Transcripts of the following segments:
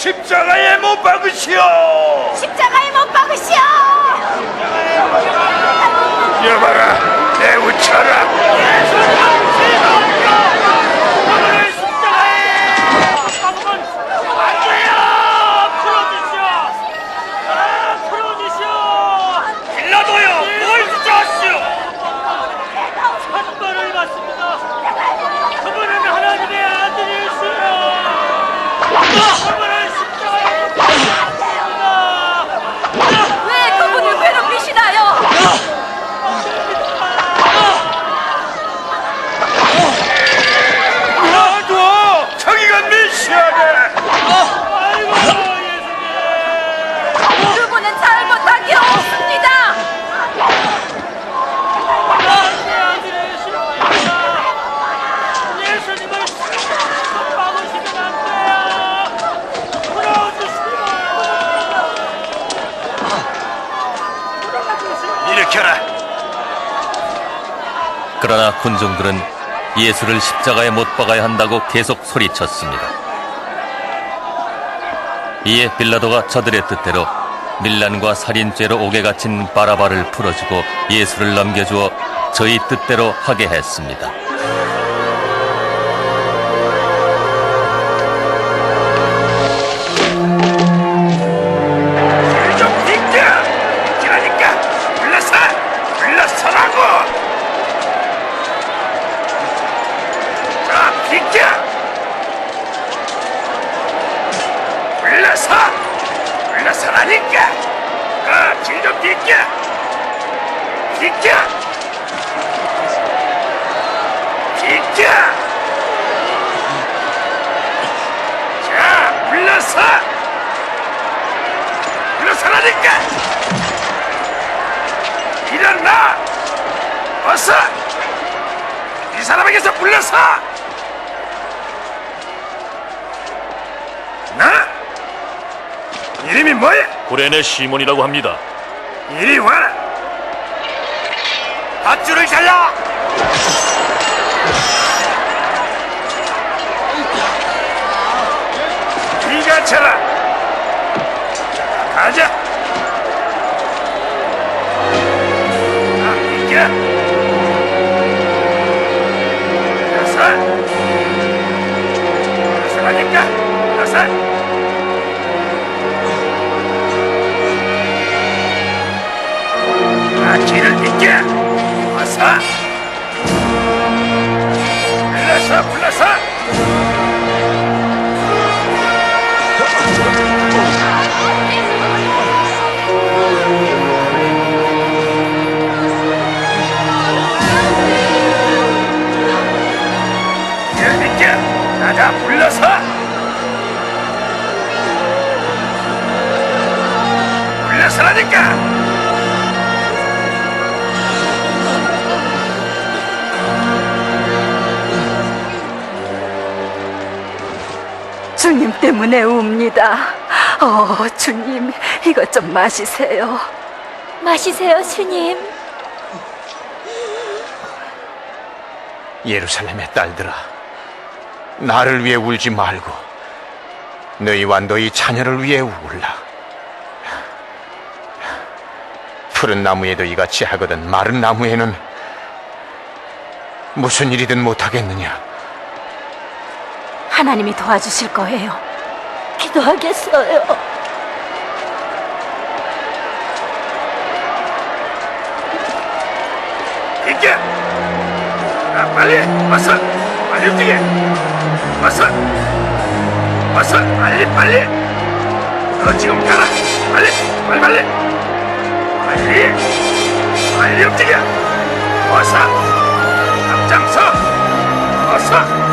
십자가에 못 박으시오. 십자가에 못 박으시오. 여봐라, 내 우쳐라. 그분을 십자가에 박으면 안 돼요! 풀어주시오! 아, 풀어주시오! 빌라도요! 뭘 주저하시오! 천벌을 받습니다! 그분은 하나님의 아들이시오! 그분을 십자가에 못 박습니다! 왜 그분을 괴롭히시나요? 놔둬! 저기가 메시아네. 아이고, 예수님! 그분은 잘못한 게 없습니다. 하나님의 아들이시오! 예수님을 박으시면 안 돼요! 풀어주시오! 일으켜라. 그러나 군중들은 예수를 십자가에 못 박아야 한다고 계속 소리쳤습니다. 이에 빌라도가 저들의 뜻대로 밀란과 살인죄로 옥에 갇힌 바라바를 풀어주고 예수를 넘겨주어 저희 뜻대로 하게 했습니다. 불러서라니까! 그, 길좀 비켜! 비켜! 비켜! 자, 불러서! 일어서라니까! 일어나! 어서! 이 사람에게서 불러서! 나? 이름이 뭐야? 구레네 시몬이라고 합니다. 이리 와라! 밧줄을 잘라! 네가 쳐라! 가자! 아, 길을 때문에 웁니다. 어, 주님, 이것 좀 마시세요. 마시세요, 주님. 예루살렘의 딸들아, 나를 위해 울지 말고 너희와 너희 자녀를 위해 울라. 푸른 나무에도 이같이 하거든 마른 나무에는 무슨 일이든 못하겠느냐? 하나님이 도와주실 거예요. 기도하겠어요. 비켜! 아, 빨리! 어서! 빨리 움직여! 어서! 어서! 빨리, 빨리! 너 지금 가라! 빨리! 빨리, 빨리! 빨리! 빨리 움직여! 어서! 앞장서! 어서!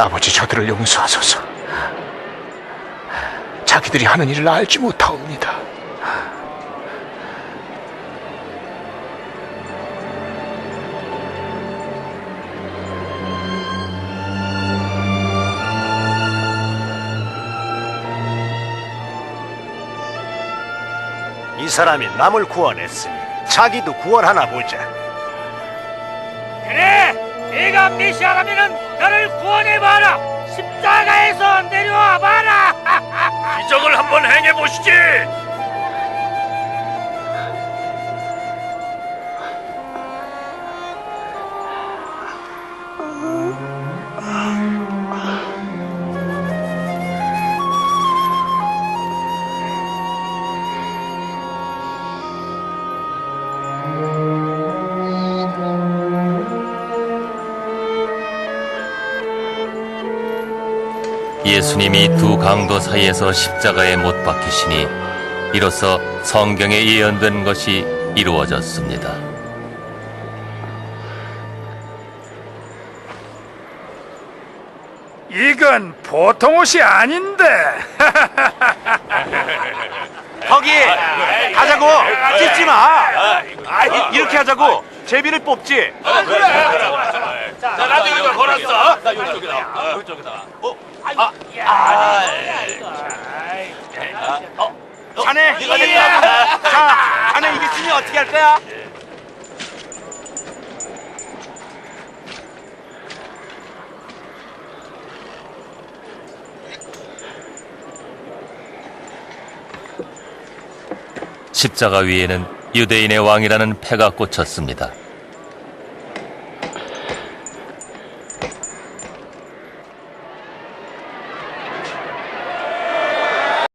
아버지 저들을 용서하소서. 자기들이 하는 일을 알지 못하옵니다. 이 사람이 남을 구원했으니 자기도 구원하나 보자. 그래, 네가 메시아라면은 나를 구원해봐라. 십자가에서 내려와 봐라. 기적을 한번 행해 보시지. 예수님이 두 강도 사이에서 십자가에 못 박히시니 이로써 성경에 예언된 것이 이루어졌습니다. 이건 보통 옷이 아닌데. 거기 가자고 찢지 마. 아, 이- 이렇게 하자고 제비를 뽑지. 자, 나도 이거 걸었어. 나 이쪽이다. 이쪽이다. 어? 아, 아, 자네 자, 자네 이겼으니 어떻게 할 거야? 십자가 위에는 유대인의 왕이라는 패가 꽂혔습니다.